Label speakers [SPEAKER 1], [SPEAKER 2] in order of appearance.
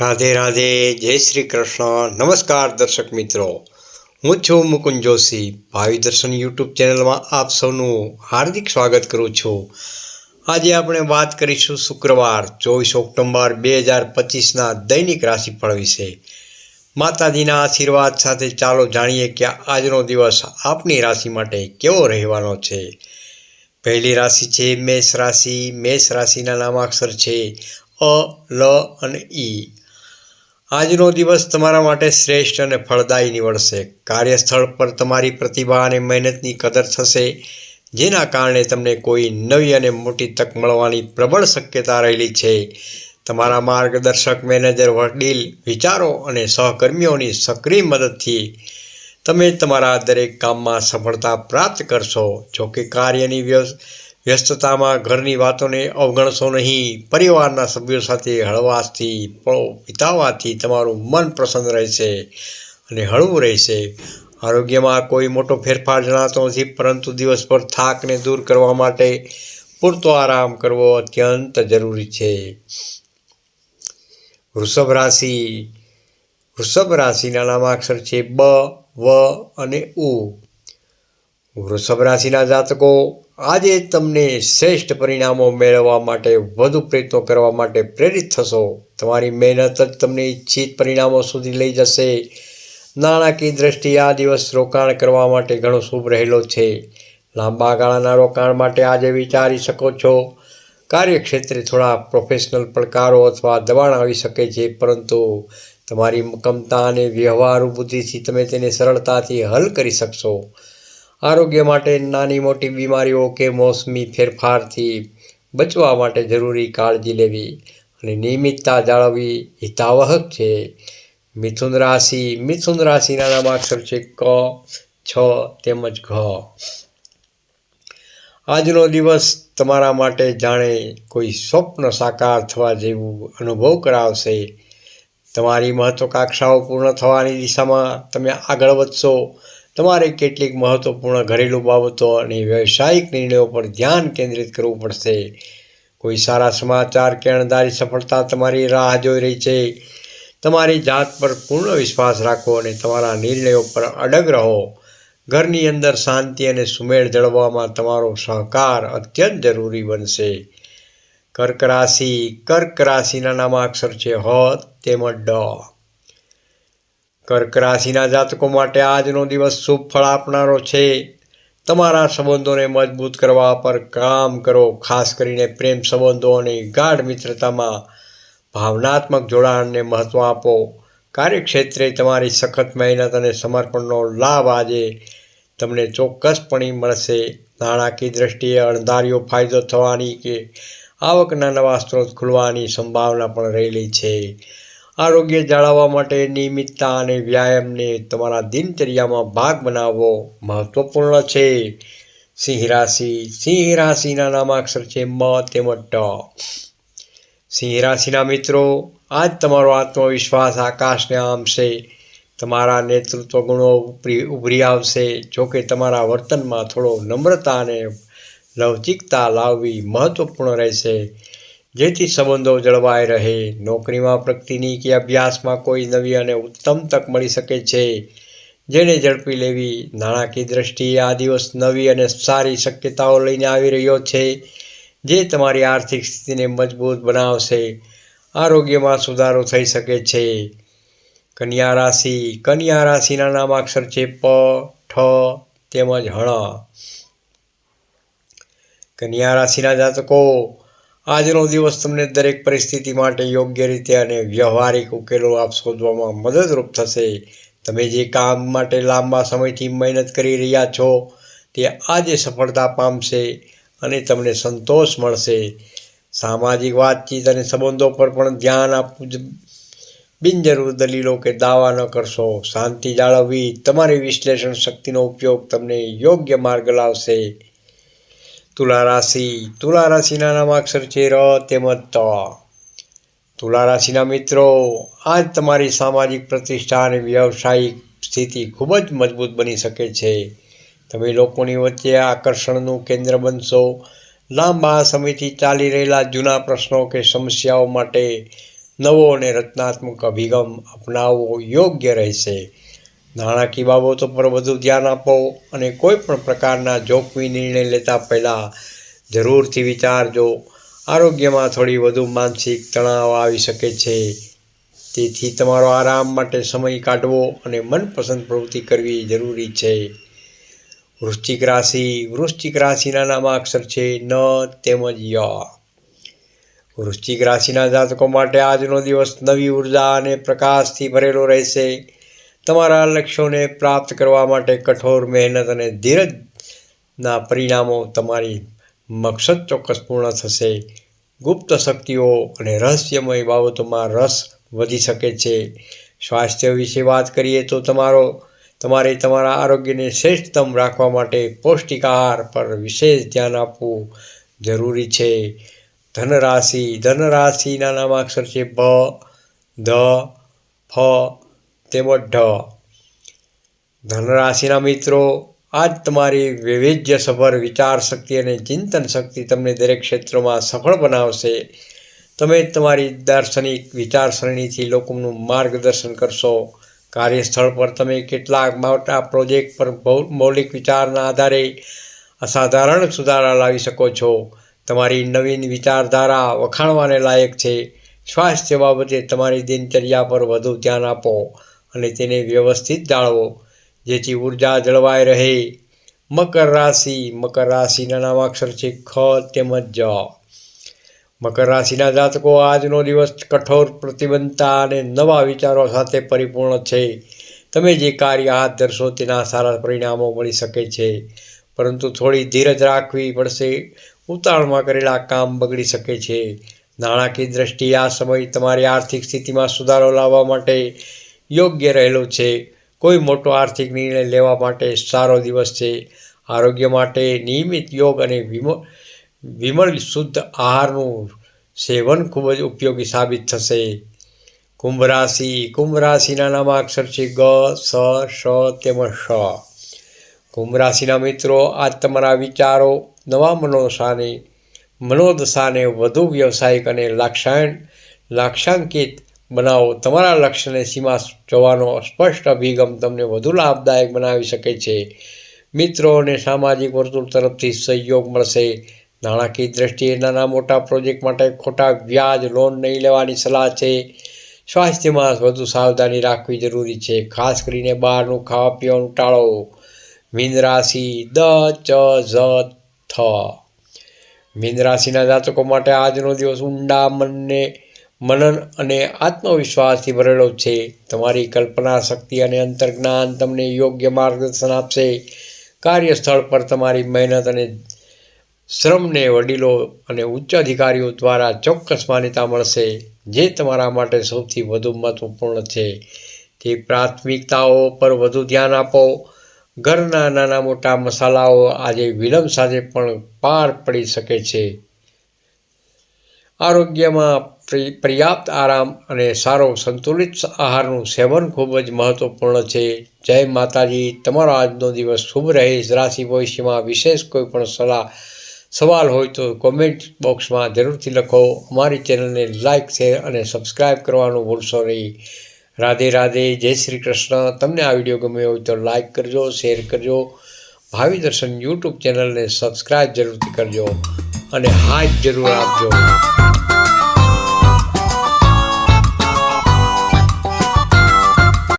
[SPEAKER 1] રાધે રાધે, જય શ્રી કૃષ્ણ. નમસ્કાર દર્શક મિત્રો. હું છું મુકુંદ જોશી. ભાવિ દર્શન યુટ્યુબ ચેનલમાં આપ સૌનું હાર્દિક સ્વાગત કરું છું. આજે આપણે વાત કરીશું શુક્રવાર, ચોવીસ ઓક્ટોબર બે હજાર પચીસના દૈનિક રાશિફળ વિશે. માતાજીના આશીર્વાદ સાથે ચાલો જાણીએ કે આજનો દિવસ આપની રાશિ માટે કેવો રહેવાનો છે. પહેલી રાશિ છે મેષ રાશિ. મેષ રાશિના નામાક્ષર છે અ, લ અને ઈ. આજનો દિવસ તમારા માટે શ્રેષ્ઠ અને ફળદાયી નીવડશે. કાર્યસ્થળ પર તમારી પ્રતિભા અને મહેનતની કદર થશે, જેના કારણે તમને કોઈ નવી અને મોટી તક મળવાની પ્રબળ શક્યતા રહેલી છે. તમારા માર્ગદર્શક, મેનેજર વડીલ વિચારો અને સહકર્મીઓની સક્રિય મદદથી તમે તમારા દરેક કામમાં સફળતા પ્રાપ્ત કરશો. જોકે કાર્યની વ્યસ્ત વ્યસ્તતામાં ઘરની વાતોને અવગણશો નહીં. પરિવારના સભ્યો સાથે હળવાશથી, પળો વિતાવવાથી તમારું મન પ્રસન્ન રહેશે અને હળવું રહેશે. આરોગ્યમાં કોઈ મોટો ફેરફાર જણાતો નથી, પરંતુ દિવસભર થાકને દૂર કરવા માટે પૂરતો આરામ કરવો અત્યંત જરૂરી છે. વૃષભ રાશિ. વૃષભ રાશિના નામાક્ષર છે બ, વ અને ઉ. વૃષભ રાશિના જાતકો આજે તમને શ્રેષ્ઠ પરિણામો મેળવવા માટે વધુ પ્રયત્નો કરવા માટે પ્રેરિત થશો. તમારી મહેનત જ તમને ઈચ્છિત પરિણામો સુધી લઈ જશે. નાણાકીય દ્રષ્ટિએ આ દિવસ રોકાણ કરવા માટે ઘણો શુભ રહેલો છે. લાંબા ગાળાના રોકાણ માટે આજે વિચારી શકો છો. કાર્યક્ષેત્રે થોડા પ્રોફેશનલ પડકારો અથવા દબાણ આવી શકે છે, પરંતુ તમારી મક્કમતા અને વ્યવહારુ બુદ્ધિથી તમે તેને સરળતાથી હલ કરી શકશો. આરોગ્ય માટે નાની મોટી બીમારીઓ કે મોસમી ફેરફારથી બચવા માટે જરૂરી કાળજી લેવી અને નિયમિતતા જાળવવી હિતાવહક છે. મિથુન રાશિ, મિથુન રાશિના નામાક્ષર છે ક, છ તેમજ ઘ. આજનો દિવસ તમારા માટે જાણે કોઈ સ્વપ્ન સાકાર થવા જેવું અનુભવ કરાવશે. તમારી મહત્વકાંક્ષાઓ પૂર્ણ થવાની દિશામાં તમે આગળ વધશો. તમારે કેટલીક મહત્ત્વપૂર્ણ ઘરેલું બાબતો અને વ્યવસાયિક નિર્ણયો પર ધ્યાન કેન્દ્રિત કરવું પડશે. કોઈ સારા સમાચાર કે સફળતા તમારી રાહ જોઈ રહી છે. તમારી જાત પર પૂર્ણ વિશ્વાસ રાખો અને તમારા નિર્ણયો પર અડગ રહો. ઘરની અંદર શાંતિ અને સુમેળ જળવવામાં તમારો સહકાર અત્યંત જરૂરી બનશે. કર્ક રાશિ, કર્ક રાશિના નામાક્ષર છે, હ, તેમજ ડ. કર્ક રાશિના જાતકો માટે આજનો દિવસ શુભ ફળ આપનારો છે. તમારા સંબંધોને મજબૂત કરવા પર કામ કરો. ખાસ કરીને પ્રેમ સંબંધો અને ગાઢ મિત્રતામાં ભાવનાત્મક જોડાણને મહત્ત્વ આપો. કાર્યક્ષેત્રે તમારી સખત મહેનત અને સમર્પણનો લાભ આજે તમને ચોક્કસપણે મળશે. નાણાકીય દ્રષ્ટિએ અણધાર્યો ફાયદો થવાની કે આવકના નવા સ્ત્રોત ખુલવાની સંભાવના પણ રહેલી છે. આરોગ્ય જાળવવા માટે નિયમિતતા અને વ્યાયામને તમારા દિનચર્યામાં ભાગ બનાવવો મહત્વપૂર્ણ છે. સિંહ રાશિ, સિંહ રાશિના નામાક્ષર છે મ તેમજ ટ. સિંહ રાશિના મિત્રો, આજ તમારો આત્મવિશ્વાસ આકાશને આમશે. તમારા નેતૃત્વ ગુણો ઉભરી આવશે. જોકે તમારા વર્તનમાં થોડો નમ્રતા અને લવચિકતા લાવવી મહત્વપૂર્ણ રહેશે. જેથી સંબંધો જળવાઈ રહે, નોકરીમાં પ્રગતિની કે અભ્યાસમાં કોઈ નવી અને ઉત્તમ તક મળી શકે છે, જેને ઝડપી લેવી, નાણાકીય દ્રષ્ટિએ આ દિવસ નવી અને સારી શક્યતાઓ લઈને આવી રહ્યો છે, જે તમારી આર્થિક સ્થિતિને મજબૂત બનાવશે, આરોગ્યમાં સુધારો થઈ શકે છે. કન્યા રાશિ, કન્યા રાશિના નામાક્ષર છે પ, ઠ, તેમજ હણ. કન્યા રાશિના જાતકો આજનો દિવસ તમને દરેક પરિસ્થિતિ માટે યોગ્ય રીતે અને વ્યવહારિક ઉકેલો આપ શોધવામાં મદદરૂપ થશે. તમે જે કામ માટે લાંબા સમયથી મહેનત કરી રહ્યા છો, તે આજે સફળતા પામશે અને તમને સંતોષ મળશે. સામાજિક વાતચીત અને સંબંધો પર પણ ધ્યાન આપવું બિનજરૂર દલીલો કે દાવા ન કરશો. શાંતિ જાળવવી તમારી વિશ્લેષણ શક્તિનો ઉપયોગ તમને યોગ્ય માર્ગ લાવશે. તુલા રાશિ તુલા રાશિના નામાક્ષર છે ર તેમજ ત. તુલા રાશિના મિત્રો, આજ તમારી સામાજિક પ્રતિષ્ઠા અને વ્યવસાયિક સ્થિતિ ખૂબ જ મજબૂત બની શકે છે. તમે લોકોની વચ્ચે આકર્ષણનું કેન્દ્ર બનશો. લાંબા સમયથી ચાલી રહેલા જૂના પ્રશ્નો કે સમસ્યાઓ માટે નવો અને રચનાત્મક અભિગમ અપનાવવો યોગ્ય રહેશે. નાણાકીય બાબતો પર વધુ ધ્યાન આપો અને કોઈ પણ પ્રકારના જોખમી નિર્ણય લેતા પહેલાં જરૂરથી વિચારજો. આરોગ્યમાં થોડી વધુ માનસિક તણાવ આવી શકે છે. તેથી તમારો આરામ માટે સમય કાઢવો અને મનપસંદ પ્રવૃત્તિ કરવી જરૂરી છે. વૃશ્ચિક રાશિ, વૃશ્ચિક રાશિના નામાક્ષર છે ન તેમજ ય. વૃશ્ચિક રાશિના જાતકો માટે આજનો દિવસ નવી ઊર્જા અને પ્રકાશથી ભરેલો રહેશે. તમારા લક્ષ્યોને પ્રાપ્ત કરવા માટે કઠોર મહેનત અને ધીરજના પરિણામો તમારી મકસદ ચોક્કસ પૂર્ણ થશે. ગુપ્ત શક્તિઓ અને રહસ્યમય બાબતોમાં રસ વધી શકે છે. સ્વાસ્થ્ય વિશે વાત કરીએ તો તમારો, તમારે તમારા આરોગ્યને શ્રેષ્ઠતમ રાખવા માટે પૌષ્ટિક આહાર પર વિશેષ ધ્યાન આપવું જરૂરી છે. ધનરાશિ, ધનરાશિના નામાક્ષર છે ભ ધ, ફ તેમજ ઢ. ધનરાશિના મિત્રો, આજ તમારી વૈવિધ્યસભર વિચાર શક્તિ અને ચિંતન શક્તિ તમને દરેક ક્ષેત્રમાં સફળ બનાવશે. તમે તમારી દાર્શનિક વિચારસરણીથી લોકોનું માર્ગદર્શન કરશો. કાર્યસ્થળ પર તમે કેટલાક મોટા પ્રોજેક્ટ પર મૌલિક વિચારના આધારે અસાધારણ સુધારા લાવી શકો છો. તમારી નવીન વિચારધારા વખાણવાને લાયક છે. સ્વાસ્થ્ય બાબતે તમારી દિનચર્યા પર વધુ ધ્યાન આપો. અને તેને વ્યવસ્થિત જાળવો, જેથી ઊર્જા જળવાઈ રહે. મકર રાશિ, મકર રાશિના નામાક્ષર છે ખ તેમજ જ. મકર રાશિના જાતકો આજનો દિવસ કઠોર પ્રતિબંધતા અને નવા વિચારો સાથે પરિપૂર્ણ છે. તમે જે કાર્ય હાથ ધરશો તેના સારા પરિણામો મળી શકે છે. પરંતુ થોડી ધીરજ રાખવી પડશે. ઉતાળમાં કરેલા કામ બગડી શકે છે. નાણાકીય દ્રષ્ટિએ આ સમય તમારી આર્થિક સ્થિતિમાં સુધારો લાવવા માટે યોગ્ય રહેલો છે. કોઈ મોટો આર્થિક નિર્ણય લેવા માટે સારો દિવસ છે. આરોગ્ય માટે નિયમિત યોગ અને વિમલ શુદ્ધ આહારનું સેવન ખૂબ જ ઉપયોગી સાબિત થશે. કુંભ રાશિ, કુંભ રાશિના નામાક્ષર છે ગ, સ શ તેમજ શ કુંભ રાશિના મિત્રો, આજ તમારા વિચારો નવા મનોદશાને મનોદશાને વધુ વ્યવસાયિક અને લાક્ષાયણ, લાક્ષાંકિત બનાવો. તમારા લક્ષ્યને સીમા જોવાનો સ્પષ્ટ અભિગમ તમને વધુ લાભદાયક બનાવી શકે છે. મિત્રો અને સામાજિક વર્તુળ તરફથી સહયોગ મળશે. નાણાકીય દ્રષ્ટિએ નાના મોટા પ્રોજેક્ટ માટે ખોટા વ્યાજ, લોન નહીં લેવાની સલાહ છે. સ્વાસ્થ્યમાં વધુ સાવધાની રાખવી જરૂરી છે. ખાસ કરીને બહારનું ખાવા પીવાનું ટાળો. મીન રાશિ દ, ચ, ઝ, થ. મીન રાશિના જાતકો માટે આજનો દિવસ ઊંડા મનને મનન અને આત્મવિશ્વાસથી ભરેલો છે. તમારી કલ્પના શક્તિ અને અંતર્જ્ઞાન તમને યોગ્ય માર્ગદર્શન આપશે. કાર્યસ્થળ પર તમારી મહેનત અને શ્રમને વડીલો અને ઉચ્ચ અધિકારીઓ દ્વારા ચોક્કસ માન્યતા મળશે, જે તમારા માટે સૌથી વધુ મહત્વપૂર્ણ છે. તે પ્રાથમિકતાઓ પર વધુ ધ્યાન આપો. ઘરના નાના મોટા મસાલાઓ આજે વિલંબ સાથે પણ પાર પડી શકે છે. આરોગ્યમાં પર્યાપ્ત આરામ અને સારો સંતુલિત આહારનું સેવન ખૂબ જ મહત્વપૂર્ણ છે. જય માતાજી, તમારો આજનો દિવસ શુભ રહે. રાશિ ભવિષ્યમાં વિશેષ કોઈ પણ સલાહ, સવાલ હોય તો કોમેન્ટ બોક્સમાં જરૂરથી લખો. અમારી ચેનલને લાઇક શેર અને સબસ્ક્રાઈબ કરવાનું ભૂલશો નહીં. રાધે રાધે, જય શ્રી કૃષ્ણ. તમને આ વીડિયો ગમ્યો હોય તો લાઇક કરજો શેર કરજો. ભાવિ દર્શન યુટ્યુબ ચેનલને સબસ્ક્રાઈબ જરૂરથી કરજો અને હાથ જરૂર આપજો.